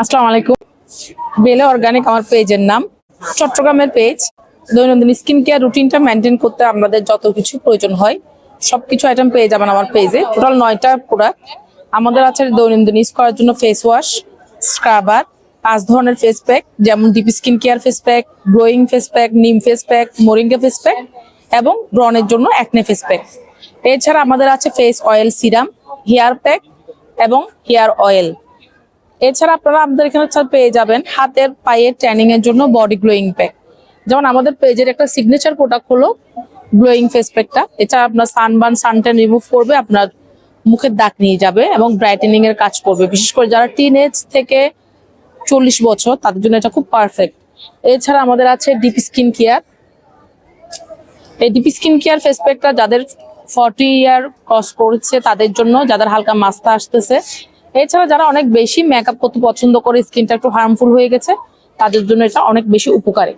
আসসালামু আলাইকুম। বেলে অর্গানিক আমার পেজের নাম। চট্টগ্রামের পেজ। দৈনন্দিন স্কিন কেয়ার রুটিনটা মেনটেন করতে আমাদের যত কিছু প্রয়োজন হয়, সবকিছু আইটেম পেয়ে যাবেন আমার পেজে। টোটাল নয়টা প্রোডাক্ট আমাদের আছে দৈনন্দিন ইউজ করার জন্য ফেস ওয়াশ স্ক্রাবার পাঁচ ধরনের ফেস প্যাক যেমন DP skin care face pack glowing face pack নিম face pack moringa face pack এবং ব্রনের জন্য অ্যাকনে ফেস প্যাক এছাড়া আমাদের আছে face oil serum hair pack এবং হেয়ার অয়েল এছাড়া আপনারা আমাদের এখানে পেয়ে যাবেন হাতের পায়ের ট্যানিং এর জন্য বডি গ্লোয়িং প্যাক যেমন আমাদের পেজের একটা সিগনেচার প্রোডাক্ট হলো গ্লোয়িং ফেস প্যাকটা এছাড়া আপনার সানবার্ন সানট্যান রিমুভ করবে, আপনার মুখের দাগ নিয়ে যাবে এবং ব্রাইটেনিং এর কাজ করবে। বিশেষ করে যারা টিন এজ থেকে চল্লিশ বছর, তাদের জন্য এটা খুব পারফেক্ট এছাড়া আমাদের আছে ডিপি স্কিন কেয়ার এই ডিপি স্কিন কেয়ার ফেস প্যাকটা যাদের ফর্টি ইয়ার ক্রস করছে, তাদের জন্য যাদের হালকা মাস্তা আসতেছে এছাড়া যারা অনেক বেশি মেকআপ করতে পছন্দ করে স্কিনটা একটু হার্মফুল হয়ে গেছে, তাদের জন্য এটা অনেক বেশি উপকারী।